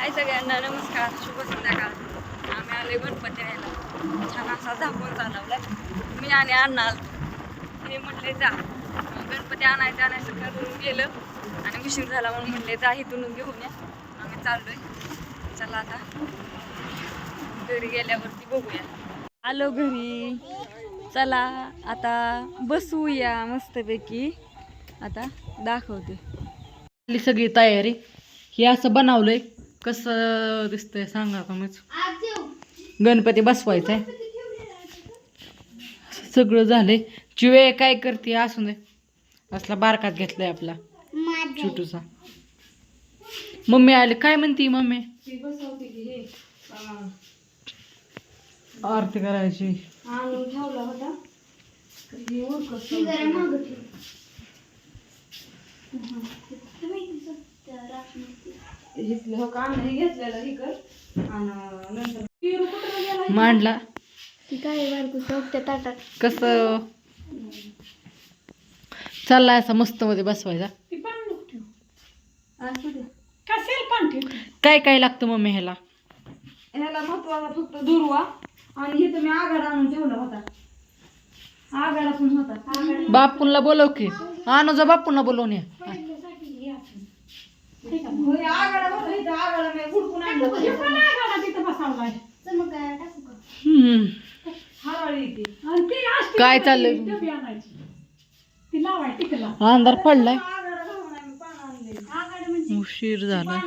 हाय सगळ्यांना नमस्कार. शुभ संध्याकाळ. आम्ही आले गणपती यायला छान असा झाकून चालवला मी आणि अण्णा हे म्हटले जा. गणपती आणायचं आणायचं करून गेलं. आणि उशीर झाला म्हणून म्हटले जा इथून घेऊन या. आम्ही चाललोय. चला आता घरी गेल्यावरती बघूया. आलो घरी. चला आता बसूया मस्तपैकी. आता दाखवते. आपली सगळी तयारी. हे असं बनवलंय. कसं दिसतंय सांगा तुम्हीच. गणपती बसवायचा आहे सगळं झालंय. चिवे काय करते असू दे. असला बारकात घेतलाय आपला. छोटूसा. मम्मी आली. काय म्हणती मम्मी? आरती करायची. आणून ठेवला होता. हे उरकत घेतलं हो का आम्ही घेतलेलं हे कर आणि नंतर पिरू कुठं गेला मांडला. ती काय बारकू ताटात. कसं? चाललाय असा मस्त मध्ये बसवायचा असू काय काय लागतं मम्मी ह्याला? ह्याला महत्त्वाचा फक्त दुर्वा. आणि हे तुम्ही आघाड आणून ठेवला होता. आघाडा पण होता. बापूंला बोलव की. आणू जा बापूंना बोलवून या होय, आघाडा होता इथं आघाडा मी हुडकून आणलं होतं. हम्म. हराळी ती काय चाललंय? अंधार पडलाय. आणले. उशीर झाला.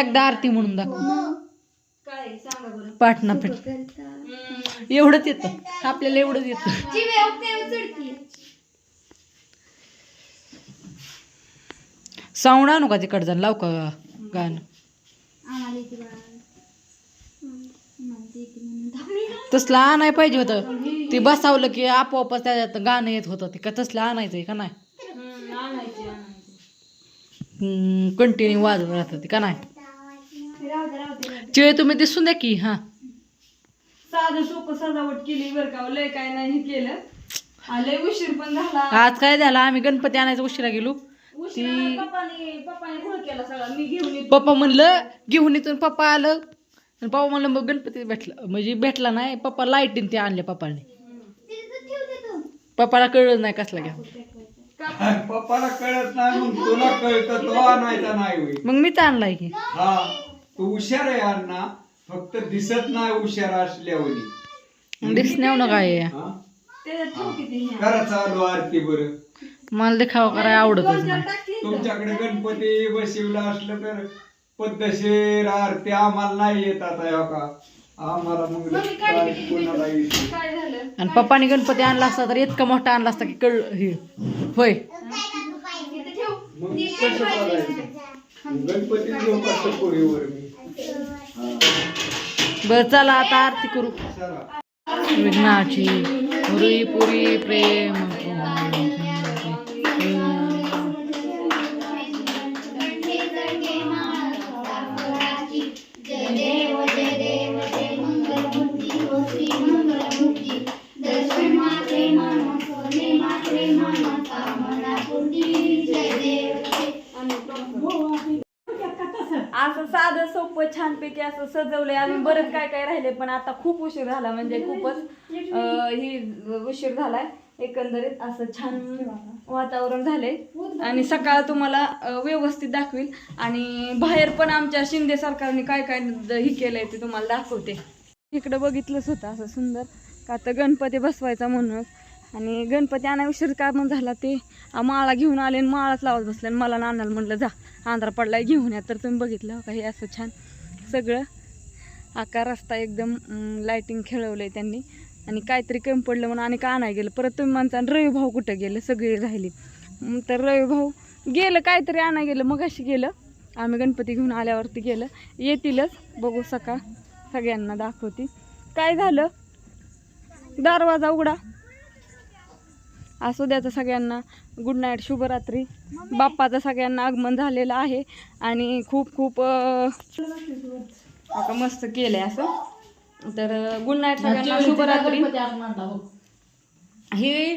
एकदा आरती म्हणून दाखव. काय सांगा बरं. पाटणा पेट एवढंच येतं. आपल्याला एवढंच येतं. साऊंड आणू का तिकडे जाण लाव का गाणं. तसलं आणाय पाहिजे होतं. ते बसावलं की आपोआपच त्याच्यात गाणं येत होतं. ते का तसलं आणायचंय का नाही? आणायची आणायची. कंटिन्यू वाजत राहतं ते का नाही. चिळे तुम्ही दिसून द्या की हा. साधं सोपं सजावट केली बरं का लय काय नाही हे केलं. आ, लय उशीर पण झाला. आज काय झालं? आम्ही गणपती आणायचा उशिरा गेलो. उशीर पप्पाने पप्पाने घोळ केला सगळा. मी घेऊन येतो. पप्पा म्हणलं घेऊन इथून पप्पा आलं. आणि पप्पा म्हणलं मग गणपती भेटला म्हणजे भेटला नाही. पप्पा लाईटीन ते आणले पप्पाने. पप्पाला कळलं नाही कसला घ्या. पप्पाला कळत नाही मग तुला कळतं तो आणायचा नाही होई मग मीच आणलाय की. हा तू हुशार आहे अण्णा. फक्त दिसत नाही हुशार असल्यावर दिसण्यावर काय आहे? त्याच्यात ठेव किती ह्या. करा चालू आरती बर. मला देखावा करायला आवडतच नाही. तुमच्याकडे गणपती बसवला असलं तर पद्धतशीर आरती आम्हाला नाही येत आता ह्यो का? आम्हाला मग काय कोणाला येते. काय झालं? आणि पप्पाने गणपती आणला असता तर इतका मोठा आणला असता की कळ हे होय. इथं ठेव. मग कसं करायचं गणपती लोक असतं पोरीवर मी. बरं चला आता आरती करू. चला. विघ्नाची पुरी पुरी प्रेम. छानपैकी असं सजवलंय. अजून बरंच काय काय राहिले पण आता खूप उशीर झाला म्हणजे खूपच अं, ही उशीर झालाय. एकंदरीत असं छान वातावरण झालंय. आणि सकाळ तुम्हाला अं, व्यवस्थित दाखवील. आणि बाहेर पण आमच्या शिंदे सरकारने काय काय द- हे केलंय ते तुम्हाला दाखवते. इकडं बघितलंच होतं असं सुंदर. का तर गणपती बसवायचा म्हणूनच आणि गणपती आणा उशीर का मग झाला ते. आ, माळा घेऊन आले आणि माळाच लावत बसले आणि मला नानाला म्हटलं जा आंध्रा पडलाय घेऊन या. तर तुम्ही बघितलं हो का हे असं छान. सगळं. आकार रस्ता एकदम लाईटिंग खेळवलंय त्यांनी. आणि काहीतरी कमी पडलं म्हणून आणि का आणाय गेलं. परत तुम्ही म्हणता रवी भाऊ कुठं गेलं? सगळी राहिली. तर रवी भाऊ गेलं काहीतरी आणाय गेलं. मग अशी गेलं. आम्ही गणपती घेऊन आल्यावरती गेलं. येतीलच. बघू सकाळ. सगळ्यांना दाखवती. काय झालं? दरवाजा उघडा. असू द्याचं सगळ्यांना गुड नाईट शुभरात्री. बाप्पाचं सगळ्यांना आगमन झालेलं आहे आणि खूप खूप आता मस्त केलंय असं. तर गुड नाईट सगळ्यांना शुभरात्री. ही.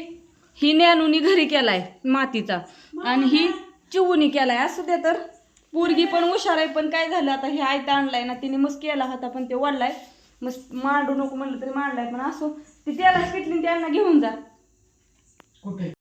ही ज्ञानूनी घरी केलाय मातीचा. आणि ही चिवूनी केलाय असू दे तर. पोरगी पण हुशार आहे पण काय झालं आता हे आयता आणलाय ना तिने मस्त केला होता पण ते वाढलाय मस्त मांडू नको म्हणलं तरी मांडलाय पण असो. ती त्याला त्यांना घेऊन जा. कुठे